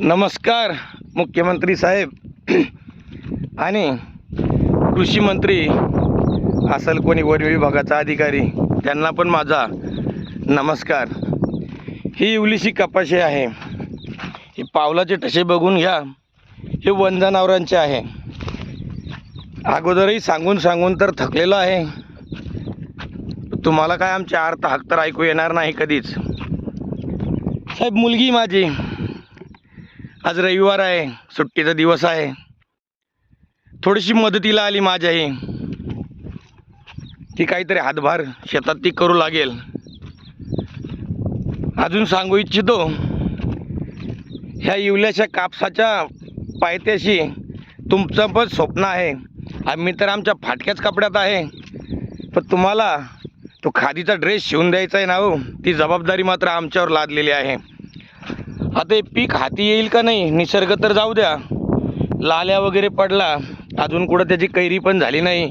नमस्कार मुख्यमंत्री साहेब. आणि कृषी मंत्री असेल कोणी वन विभागाचा अधिकारी त्यांना पण माझा नमस्कार. ही इवलीशी कपाशी आहे. ही पावलाचे ठसे बघून घ्या. हे वन जनावरांचे आहे. अगोदरही सांगून सांगून तर थकलेलं आहे. तुम्हाला काय आमचे अर्थ हक तर ऐकू येणार नाही कधीच. साहेब मुलगी माझी. आज रविवार आहे सुट्टीचा दिवस आहे. थोडीशी मदतीला आली माझ्याही. ती काहीतरी हातभार शेतात ती करू लागेल. अजून सांगू इच्छितो ह्या इवल्याच्या कापसाच्या पायथ्याशी तुमचं पण स्वप्न आहे. आम्ही तर आमच्या फाटक्याच कपड्यात आहे. पण तुम्हाला तो खादीचा ड्रेस शिवून द्यायचा आहे ना हो ती जबाबदारी मात्र आमच्यावर लादलेली आहे. आता हे पीक हाती येईल का नाही? निसर्ग तर जाऊ द्या. लाल्या वगैरे पडला. अजून कुठं त्याची कैरी पण झाली नाही.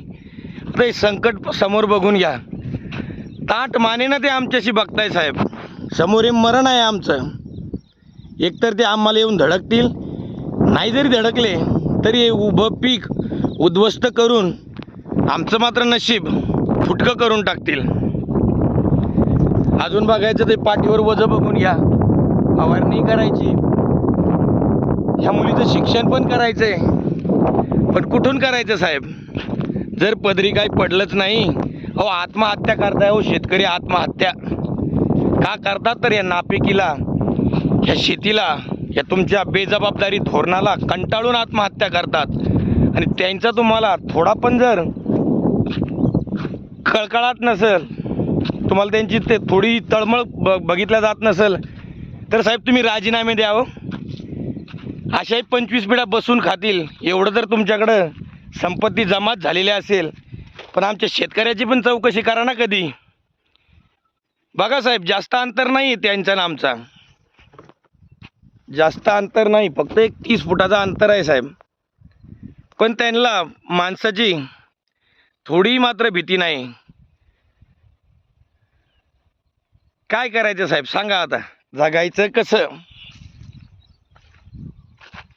आता हे संकट समोर बघून घ्या. ताट माने ना ते आमच्याशी बघताय साहेब. समोर हे मरण आहे आमचं. एकतर ते आम्हाला येऊन धडकतील. नाही जरी धडकले तरी हे उभं पीक उद्ध्वस्त करून आमचं मात्र नशीब फुटकं करून टाकतील. अजून बघायचं ते पाठीवर वजं बघून घ्या. फवारणी करायची. ह्या मुलीचं शिक्षण पण करायचंय. पण कुठून करायचं साहेब? जर पदरी काही पडलंच नाही अहो आत्महत्या करताय हो शेतकरी आत्महत्या. का करतात तर या नापिकीला ह्या शेतीला या तुमच्या बेजबाबदारी धोरणाला कंटाळून आत्महत्या करतात. आणि त्यांचा तुम्हाला थोडा पण जर कळकळाट नसेल तुम्हाला त्यांची ते थोडी तळमळ ब बघितल्या जात नसेल तर साहेब तुम्ही राजीनामे द्यावं हो. अशाही पंचवीस पिढ्या बसून खातील. एवढं जर तुमच्याकडं संपत्ती जमाच झालेली असेल. पण आमच्या शेतकऱ्याची पण चौकशी करा ना कधी. बघा साहेब जास्त अंतर नाही त्यांचा ना आमचा. जास्त अंतर नाही फक्त एक तीस फुटाचा अंतर आहे साहेब. पण त्यांना माणसाची थोडी मात्र भीती नाही. काय करायचं साहेब सांगा आता. जगायचं कसं?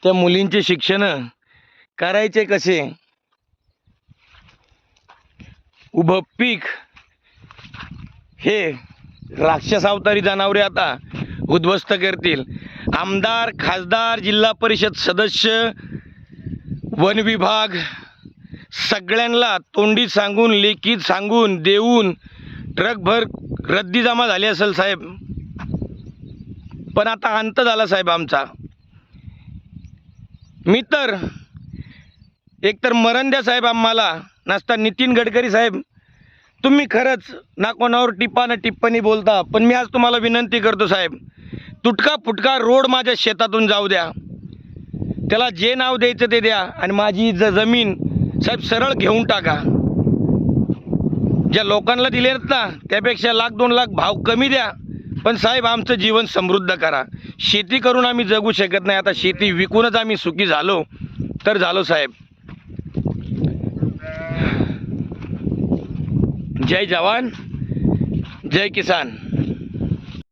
त्या मुलींचे शिक्षण करायचे कसे? उभं पीक. हे राक्षस अवतारी जनावरे आता उद्ध्वस्त करतील. आमदार खासदार जिल्हा परिषद सदस्य वन विभाग सगळ्यांना तोंडी सांगून लेखीत सांगून देऊन ट्रकभर रद्दी जमा झाली असेल साहेब. पण आता अंत झाला साहेब आमचा. मी तर एकतर मरण द्या साहेब आम्हाला नसता नितीन गडकरी साहेब. तुम्ही खरंच ना कोणावर टिपा ना टिप्पणी बोलता पण मी आज तुम्हाला विनंती करतो साहेब तुटका फुटका रोड माझ्या शेतातून जाऊ द्या. त्याला जे नाव द्यायचं ते द्या आणि माझी ज जमीन साहेब सरळ घेऊन टाका. ज्या लोकांना दिले आहेत ना त्यापेक्षा लाख दोन लाख भाव कमी द्या. पण साहेब आमचं जीवन समृद्ध करा. शेती करून आम्ही जगू शकत नाही. आता शेती विकूनच आम्ही सुखी झालो. तर झालो साहेब. जय जवान जय किसान.